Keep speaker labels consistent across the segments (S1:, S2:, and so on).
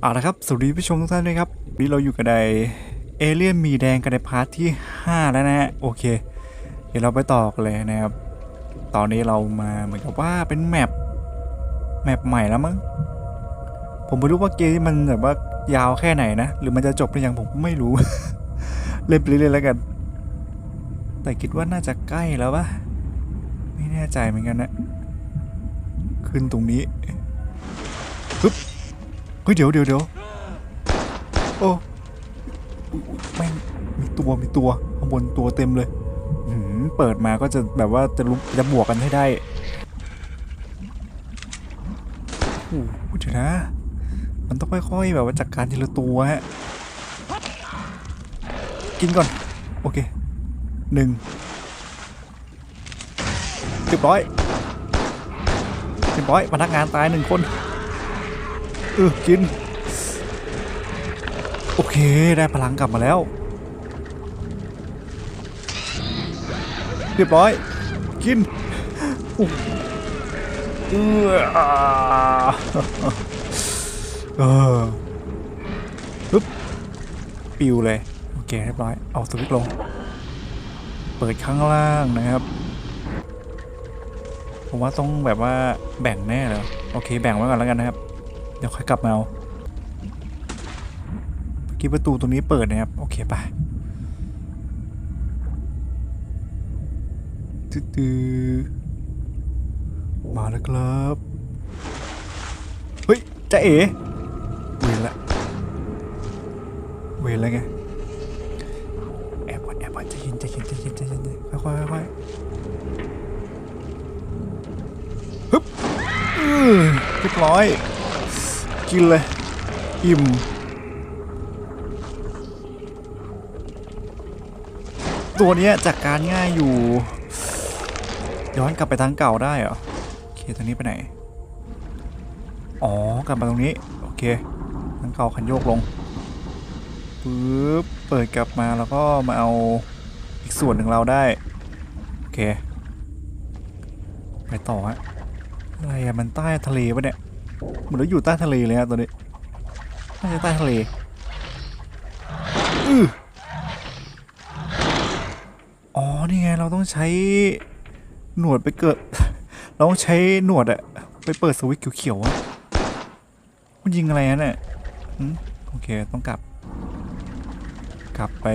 S1: เอาละครับ สวัสดีผู้ชมทุกท่านด้วยครับวันนี้เราอยู่กับไดเอเลี่ยนมีแดงกันในพาร์ทที่ 5 แล้วนะฮะ โอเค เดี๋ยวเราไปต่อกันเลยนะครับ ตอนนี้เรามาเหมือนกับว่าเป็นแมป แมปใหม่แล้วมั้ง ผมไม่รู้ว่าเกมมันแบบว่ายาวแค่ไหนนะ หรือมันจะจบหรือยังผมไม่รู้ เล่นไปเรื่อยๆแล้วกัน แต่คิดว่าน่าจะใกล้แล้วปะไม่แน่ใจเหมือนกันนะ ขึ้นตรงนี้เฮ้ยเดี๋ยวเดี๋ยวเดี๋ยวโอ้ยอุ๊ยแม่งมีตัวมีตัวข้างบนตัวเต็มเลยหืมเปิดมาก็จะแบบว่าจะลุกจะบวกกันให้ได้โอ้โหเดี๋ยวนะ มันต้องค่อยๆแบบว่าจัดการทีละตัวฮะ กินก่อน โอเคหนึ่งเรียบร้อยเรียบร้อยพนักงานตายหนึ่งคน เออกิน โอเคได้พลังกลับมาแล้ว เรียบร้อย กินอุ๊ยเออ่าเออปึ๊บปิวเลย โอเคเรียบร้อย เอาสวิตลง เปิดข้างล่างนะครับ ผมว่าต้องแบบว่าแบ่งแน่เลย โอเค แบ่งไว้ก่อนแล้วกันนะครับ เดี๋ยวค่อยกลับมาเอาเมื่อกี้ประตูตรงนี้เปิดนะครับ โอเคไปตื้อมาแล้วครับ เฮ้ยจะเอ๋เวรละเวรล้วไงแอบก่อนแอบก่อนใจเย็นใจเย็นใจเย็นใจเย็นค่อยๆค่อยฮึบเรียบร้อย กินเลย อิ่ม ตัวนี้จัดกการง่ายอยู่ ย้อนกลับไปทางเก่าได้เหรอ โอเคทางนี้ไปไหน อ๋อ กลับมาตรงนี้ โอเค ทางเก่าคันโยกลงปึ๊บเปิดกลับมาแล้วก็มาเอาอีกส่วนหนึ่งเราได้ โอเค ไปต่อฮะอะไรอะมันใต้ทะเลปะเนี่ย เหมือนเราอยู่ใต้ทะเลเลยฮะตอนนี้น่าจะใต้ทะเลอืออ๋อ นี่ไง เราต้องใช้หนวดไปเกิด เราต้องใช้หนวดอะไปเปิดสวิตช์เขียวๆอะมันยิงอะไรนะเนี่ยโอเค ต้องกลับ กลับไป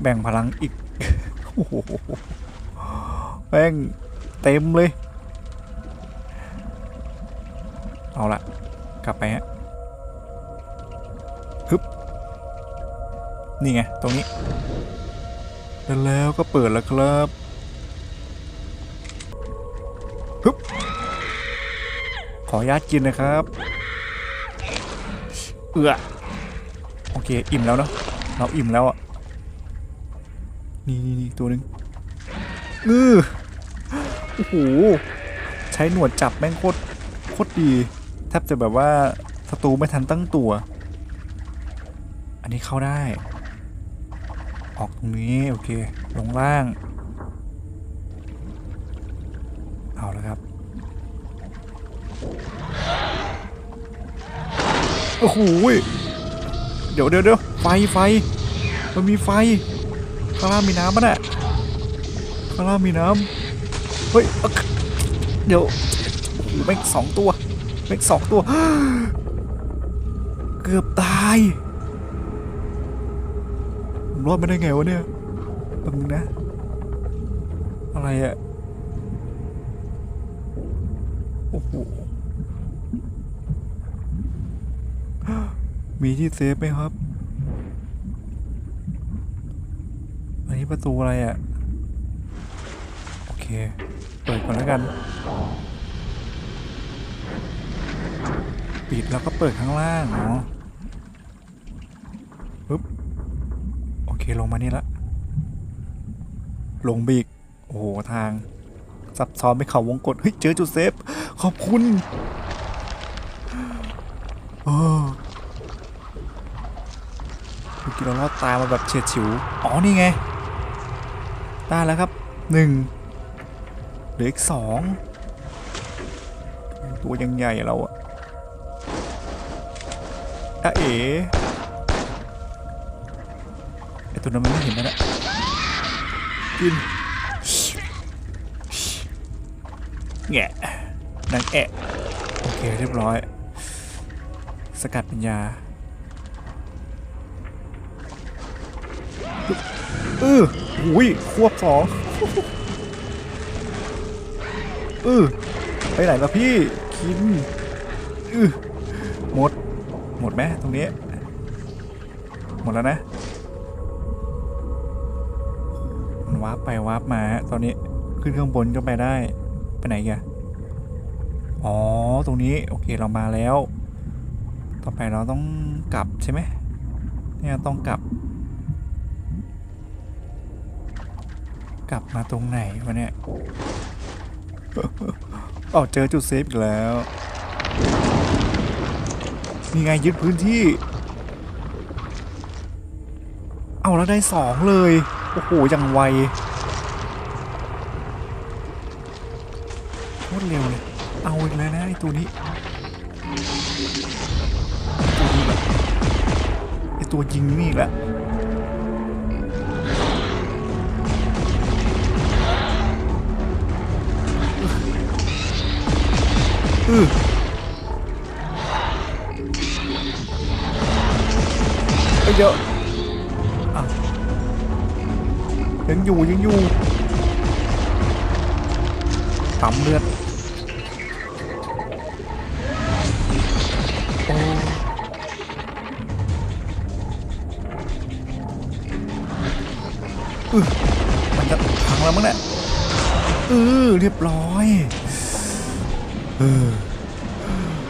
S1: แบ่งพลังอีก โอ้โหแบ่งเต็มเลย เอาละกลับไปฮะฮึบนี่ไง ตรงนี้แล้วแล้วก็เปิดแล้วครับฮึบขออนุญาตกินนะครับ เอือโอเค อิ่มแล้วเนาะเราอิ่มแล้วอะ นี่นี่นี่ตัวหนึ่งอือโอ้โห ใช้หนวดจับแม่งโคตร โคตรดี แทบจะแบบว่าศัตรูไม่ทันตั้งตัว อันนี้เข้าได้ ออกตรงนี้ โอเค ลงล่าง เอาแล้วครับ โอ้โหเดี๋ยวเดี๋ยวเดี๋ยวไฟไฟ มันมีไฟ ข้างล่างมีน้ำปะเนี่ยข้างล่างมีน้ำเฮ้ย เดี๋ยวโอ้โหแม่งสองตัว ม่งสองตัว เกือบตายผมรอดมาได้ไงวะเนี่ยแป๊บนึงนะ อะไรอะโอ้โหมีที่เซฟไหมครับ อันนี้ประตูอะไรอะโอเค เปิดก่อนแล้วกัน ปิดแล้วก็เปิดข้างล่างเนาะปึ๊บโอเคลงมานี่ละ ลงบีกโอ้โหทางซับซ้อนไปเขาวงกดเฮ้ยเจอจุดเซฟ ขอบคุณเออเมื่อกี้เราลอดตายมาแบบเฉียดฉิว อ๋อ นี่ไง ได้แล้วครับหนึ่งเหลืออีกสองตัวยังใหญ่เราอะ อะเอ๋ไอตัวนั้นมันไม่เห็นนะเนี่ยกินแงะนางแอะโอเคเรียบร้อย สกัดปัญญาเออหุยควบสองเออไปไหนล่ะพี่คินเออหมด หมดไหมตรงนี้ หมดแล้วนะ มันวาร์ปไปวาร์ปมาฮะตอนนี้ขึ้นข้างบนก็ไปได้ ไปไหนกันอ๋อ ตรงนี้โอเคเรามาแล้ว ต่อไปเราต้องกลับใช่ไหมเนี่ยต้องกลับ กลับมาตรงไหนวะเนี่ยอ๋อเจอจุดเซฟอีกแล้ว นี่ไงยึดพื้นที่ เอาแล้วได้สองเลย โอ้โหยังไวโคตรเร็วเลย เอาอีกแล้วนะไอตัวนี้ไอ้ตัวนี้แหละไอตัวยิงนี่แหละอือ เอ้ยเยอะอะยังอยู่ยังอยู่ตำเลือดอ้อือมันจะพังแล้วมั้งเนี่ยเออเรียบร้อยเออ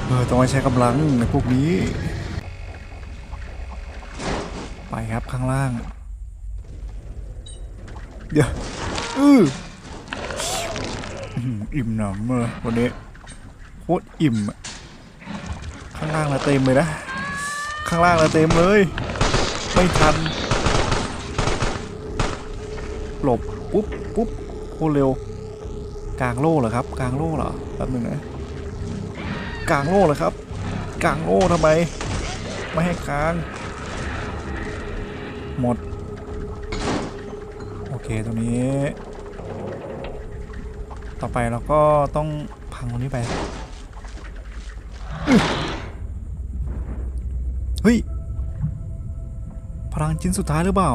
S1: เออต้องใช้กำลังในพวกนี้ ไปครับข้างล่าง เดี๋ยวอืออิ่มหนำเลยวันนี้โคตรอิ่ม ข้างล่างละเต็มเลยนะ ข้างล่างละเต็มเลย ไม่ทัน หลบ ปุ๊บปุ๊บโคตรเร็ว กลางโล่เหรอครับ กลางโล่เหรอแป๊บนึงนะ กลางโล่เหรอครับ กลางโล่ทำไม ไม่ให้กลาง หมด โอเคตรงนี้ ต่อไปเราก็ต้องพังตรงนี้ไป เฮ้ย พลังชิ้นสุดท้ายหรือเปล่า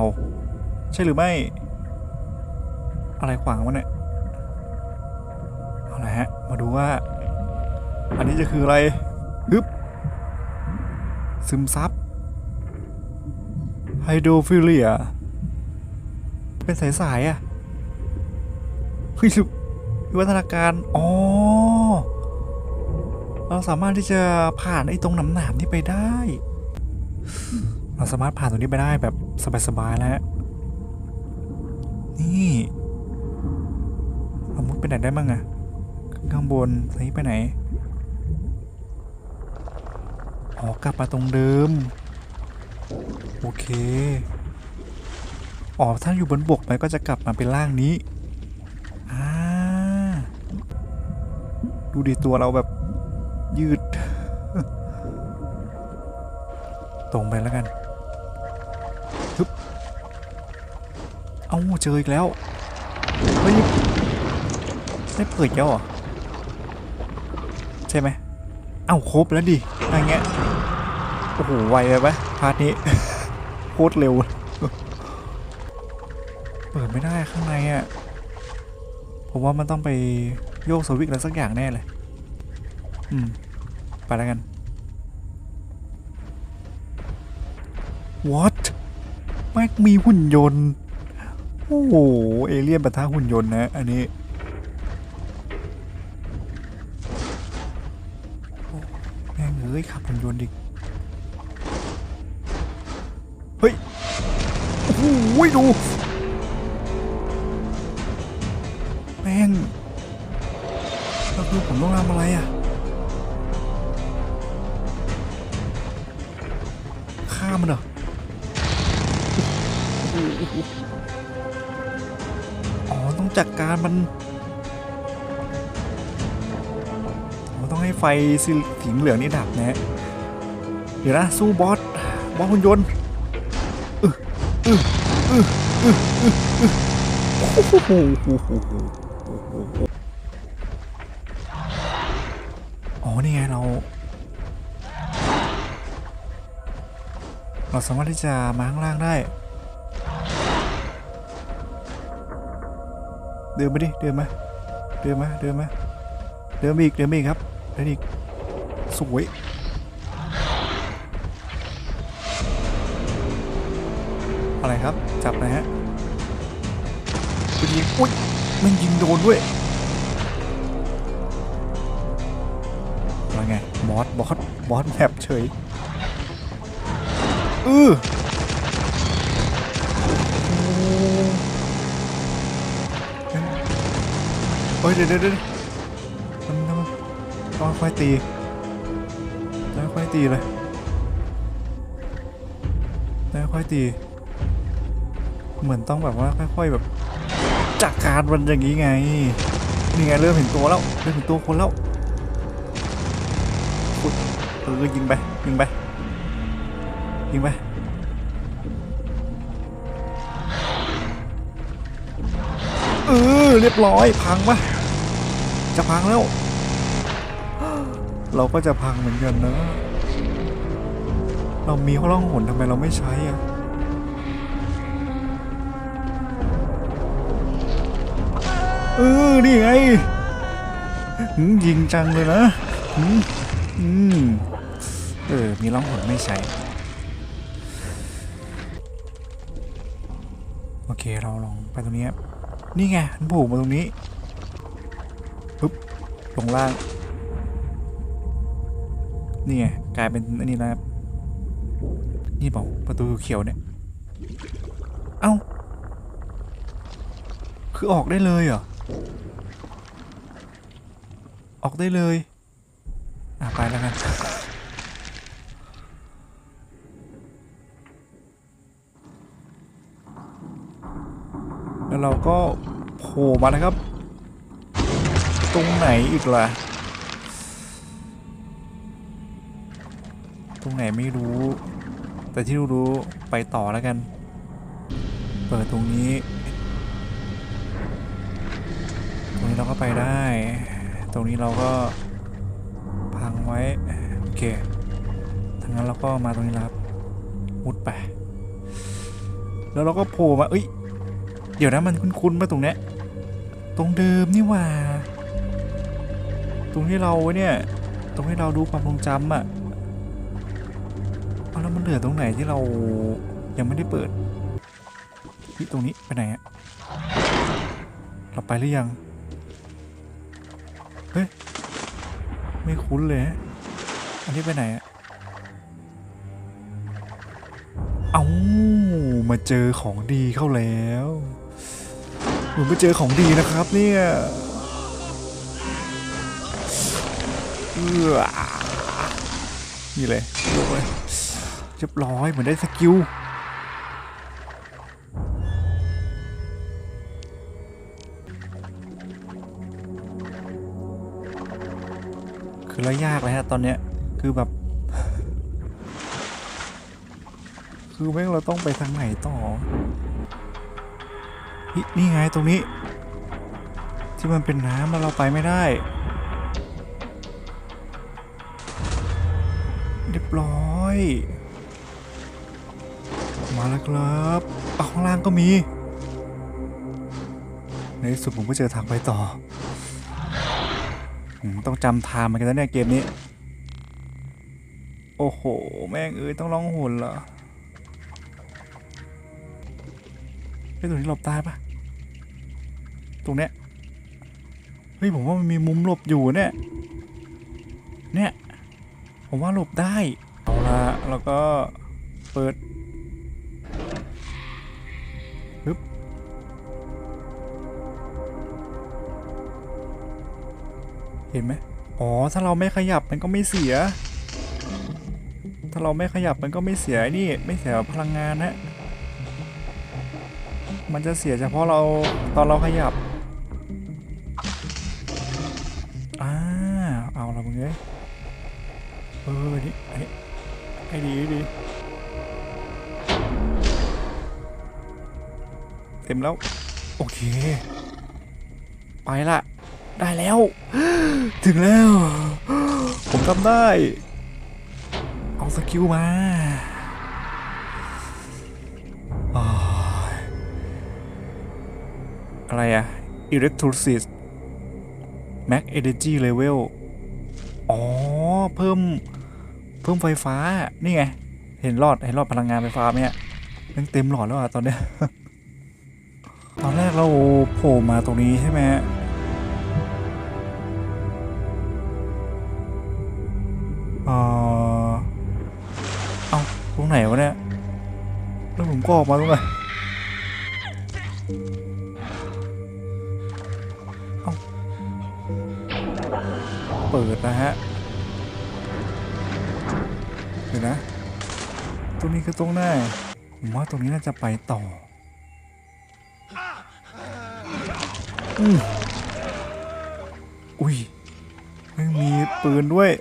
S1: ใช่หรือไม่ อะไรขวางวะเนี่ย เอาละฮะ มาดูว่า อันนี้จะคืออะไรฮึบซึมซับ โดรฟิเลีย เป็นสายๆอะเฮ้ยวิวัฒนาการ อ๋อ เราสามารถที่จะผ่านไอ้ตรงหนำหนามๆนี่ไปได้ เราสามารถผ่านตรงนี้ไปได้แบบสบายๆแล้ว นี่เรามุดไปไหนได้บ้างอะข้างบนทางนี้ไปไหน อ๋อกลับมาตรงเดิม โอเค อ๋อ ถ้าอยู่บนบกไปก็จะกลับมาเป็นร่างนี้ อ่า ดูดิตัวเราแบบยืด ตรงไปแล้วกันฮึบเอ้าเจออีกแล้ว เฮ้ย ได้เปิดแล้วเหรอ ใช่ไหม เอ้าครบแล้วดิอะไรเงี้ย โอ้โห ไวไปปะพาร์ทนี้ โคตรเร็ว เปิดไม่ได้ข้างในอะ ผมว่ามันต้องไปโยกสวิตช์อะไรสักอย่างแน่เลย อืม ไปแล้วกัน what แม็กมีหุ่นยนต์ โอ้โห เอเลี่ยนปะทะหุ่นยนต์นะ อันนี้แม่งเอ้ยขับหุ่นยนต์ดิ โอ้โหดู แม่งแล้วคือผมต้องทำอะไรอะ ฆ่ามันเหรออ๋อ ต้องจัดการมันอ๋อต้องให้ไฟสีเหลืองนี่ดับนะฮะเดี๋ยวนะ สู้บอส บอสหุ่นยนต์ อึอึอึอึอึโอ้โหโอ้โหโอ้โหอ๋อนี่ไงเรา เราสามารถที่จะมาข้างล่างได้ เดินมาดิ เดินมา เดินมา เดินมา เดินมาอีก เดินมาอีกครับ เดินอีก สวย อะไรครับ จับนะฮะไปยิงอุ้ยมันยิงโดนด้วยอะไรไงบอสบอสบอสแมปเฉยอือโอ้เฮ้ยเดี๋ยวเดี๋ยวเดี๋ยวมันมันต้องค่อยตีต้องค่อยตีเลยต้องค่อยตี เหมือนต้องแบบว่าค่อยๆแบบจัดการมันอย่างนี้ไง นี่ไงเริ่มเห็นตัวแล้วเริ่มเห็นตัวคนแล้วขุดเออยิงไปยิงไปยิงไปเออเรียบร้อยพังปะจะพังแล้ว เราก็จะพังเหมือนกันนะ เรามีข้อล่องหนทำไมเราไม่ใช้อะ เออ นี่ไงยิงจังเลยนะอืมเออ มีล่องหนไม่ใช้โอเค เราลองไปตรงนี้ นี่ไงมันผล่มาตรงนี้ปึ๊บลงล่าง นี่ไง กลายเป็นอันนี้นะครับนี่เปล่าประตูเขียวเนี่ย เอ้า คือออกได้เลยเหรอ ออกได้เลย อะ ไปแล้วกันแล้วเราก็โผล่มานะครับ ตรงไหนอีกล่ะ ตรงไหนไม่รู้ แต่ที่รู้ไปต่อแล้วกัน เปิดตรงนี้ ตรงนี้ เราก็ไปได้ ตรงนี้เราก็พังไว้ โอเคทางนั้นเราก็มาตรงนี้ครับมุดไป แล้วเราก็โผล่มาเอ้ย เดี๋ยวนะมันคุ้นๆมาตรงเนี้ย ตรงเดิมนี่ว่า ตรงที่เราเนี่ย ตรงที่เราดูความทรงจำอะเอาแล้วมันเหลือตรงไหนที่เรายังไม่ได้เปิดที่ตรงนี้ไปไหนอะเราไปหรือยัง ฮ้ย ไม่คุ้นเลยฮะอันนี้ไปไหนอะเอามาเจอของดีเข้าแล้วเหมือนไปเจอของดีนะครับเนี่ยเออนี่เลยเลยเรียบร้อยเหมือนได้สกิล คือแล้วยากเลยฮะตอนเนี้ยคือแบบ คือแม่งเราต้องไปทางไหนต่อนี่นี่ไงตรงนี้ ที่มันเป็นน้ำเราไปไม่ได้เรียบร้อย มาแล้วครับเอาข้างล่างก็มี ในที่สุดผมก็เจอทางไปต่อ ต้องจำทางมันกันแล้วเนี่ยเกมนี้ โอ้โห แม่งเอ้ยต้องร้องหุ่นเหรอไอ้ตรงนี้หลบได้ปะตรงเนี้ยเฮ้ยผมว่ามันมีมุมหลบอยู่เนี่ย เนี่ย ผมว่าหลบได้ เอาละแล้วก็เปิด เห็นไหมอ๋อ ถ้าเราไม่ขยับมันก็ไม่เสีย ถ้าเราไม่ขยับมันก็ไม่เสียนี่ ไม่เสียพลังงานนะ มันจะเสียเฉพาะเราตอนเราขยับอ่าเอาละมึงเอ้ยเออนี่อันนี้ให้ดีดีเต็มแล้ว โอเค ไปละ ได้แล้ว ถึงแล้ว ผมทำได้ เอาสกิลมาอะไรอะ Electrolysis Max Energy Level อ๋อ เพิ่ม เพิ่มไฟฟ้า นี่ไง เห็นหลอด เห็นหลอดพลังงานไฟฟ้าไหมเนี่ยยังเต็มหลอดแล้วอะตอนเนี้ย ตอนแรกเราโผล่มาตรงนี้ใช่ไหม เออเอาตรงไหนวะเนี่ย แล้วผมก็ออกมาตรงไหนเอาเปิดนะฮะเดี๋ยวนะ ตรงนี้คือตรงไหนผมว่าตรงนี้น่าจะไปต่ออืมอุ้ยไม่มีปืนด้วย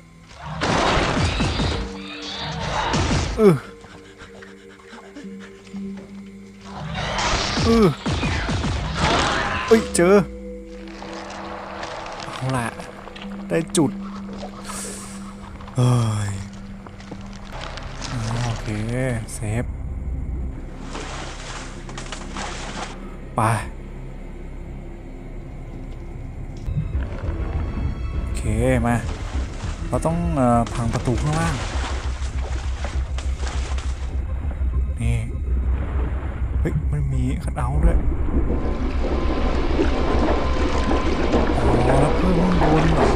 S1: เออเออเอ้ยเจอเอาละได้จุดเฮ้ยโอเคเซฟไปโอเคมา เราต้องพังประตูข้างล่าง คัดเอาด้วยอ๋อแล้วเพิ่มข้างบนเหรอ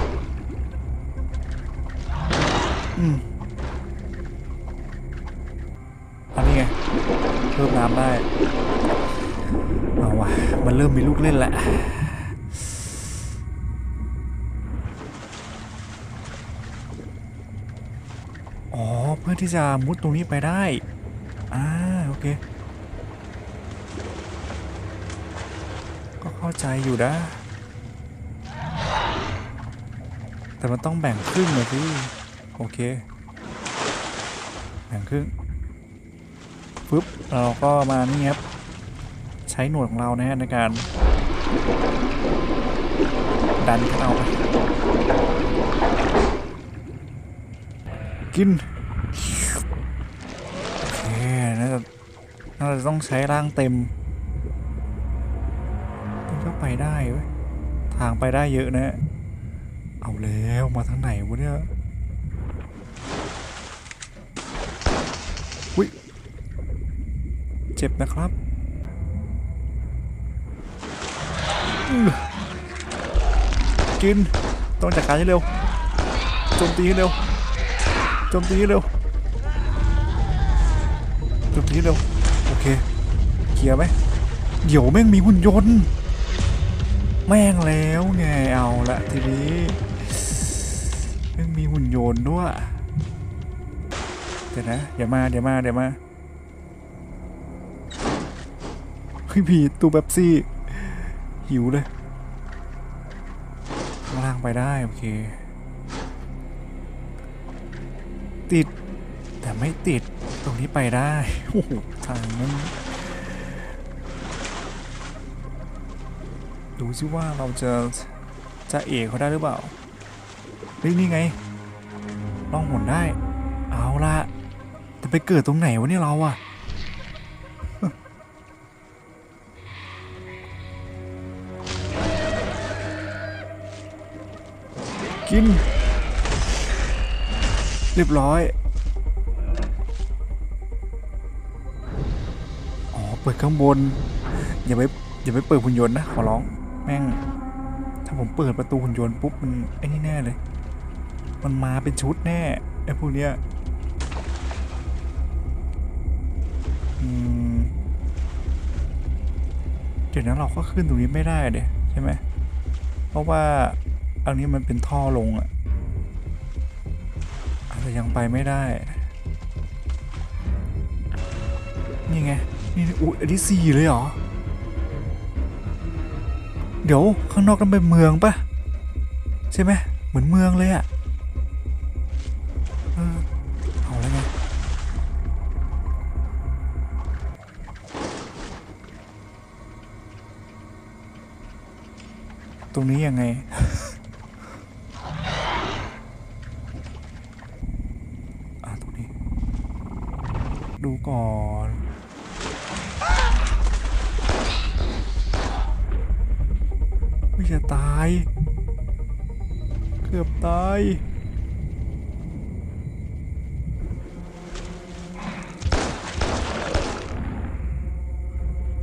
S1: อืมอันนี้ไง เพิ่มน้ำได้ เอาวะมันเริ่มมีลูกเล่นแล้วอ๋อ เพื่อที่จะมุดตรงนี้ไปได้ อ่า โอเค เข้าใจอยู่นะ แต่มันต้องแบ่งครึ่งเลยพี่ โอเค แบ่งครึ่งปึ๊บเราก็มานี่ครับ ใช้หนวดของเรานะฮะในการ ดันเข้าไปกินโอเคน่าจะน่าจะต้องใช้ร่างเต็มางไปได้เยอะนะเอาแล้วมาทางไหนวะเนี่ยอุ้ยเจ็บนะครับกินต้องจัดการให้เร็วโจมตีให้เร็วโจมตีให้เร็วโจมตีให้เร็วโอเคเคลียร์ไหมเดี๋ยวแม่งมีหุ่นยนต์ แม่งแล้วไงเอาละทีนี้แม่งมีหุ่นยนต์ด้วยเดี๋ยวนะเดี๋ยวมาเดี๋ยวมาเดี๋ยวมาเฮ้ยผีตูแบบซี่หิวเลยข้างล่างไปได้โอเค ติดแต่ไม่ติดตรงนี้ไปได้โอ้โหทางนั้น ดูซิว่าเราจะจะเอกเขาได้หรือเปล่าเฮ้ยนี่ไงล่องหนได้ เอาละแต่ไปเกิดตรงไหนวะเนี่ยเราอะกิน เรียบร้อยอ๋อเปิดข้างบน อย่าไปอย่าไปเปิดหุ่นยนต์นะ ขอร้อง ม่ง ถ้าผมเปิดประตูหุ่นยนต์ปุ๊บมันไอ้นี่แน่เลย มันมาเป็นชุดแน่ไอ้พวกเนี้ยเดี๋ยวนั้นเราก็ขึ้นตรงนี้ไม่ได้เดี๋ยใช่ไหม เพราะว่าอันนี้มันเป็นท่อลงอะอาจจะยังไปไม่ได้ นี่ไง นี่อุ้ยอันนี้สี่เลยเหรอ เดี๋ยวข้างนอกนั้นเป็นเมืองปะใช่ไหมเหมือนเมืองเลยอะเอเอาแล้วไงตรงนี้ยังไง อะตรงนี้ ดูก่อน ตาย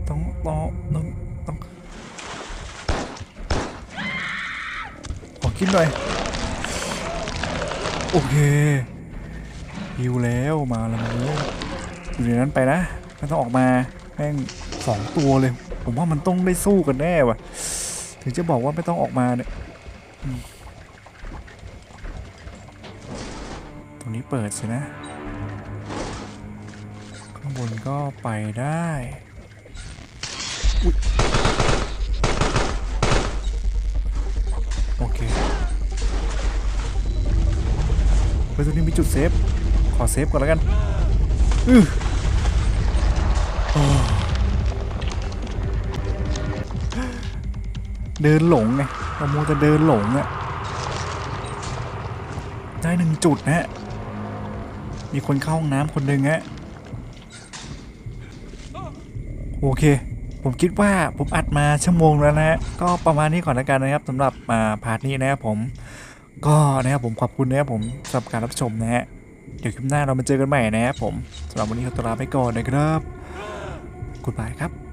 S1: ต้องต้องต้องต้องขอกินหน่อยโอเคฮิวแล้วมาแล้วมาแล้วอยู่ในนั้นไปนะไม่ต้องออกมาแม่งสองตัวเลย ผมว่ามันต้องได้สู้กันแน่ว่ะ ถึงจะบอกว่าไม่ต้องออกมาเนี่ย เปิดสินะ ข้างบนก็ไปได้โอเคเฮ้ยตรงนี้มีจุดเซฟ ขอเซฟก่อนแล้วกันอือโอ้เดินหลงไงเราโมจะเดินหลงอะได้หนึ่งจุดนะฮะ มีคนเข้าห้องน้ำคนหนึ่งฮะโอเค ผมคิดว่าผมอัดมาชั่วโมงแล้วนะฮะก็ประมาณนี้ก่อนแล้วกันนะครับสำหรับมาพาร์ทนี้นะครับผม ก็นะครับผมขอบคุณนะครับผมสำหรับการรับชมนะฮะเดี๋ยวคลิปหน้าเรามาเจอกันใหม่นะครับผมสำหรับวันนี้ขอตัวลาไปก่อนนะครับกุณบายครับ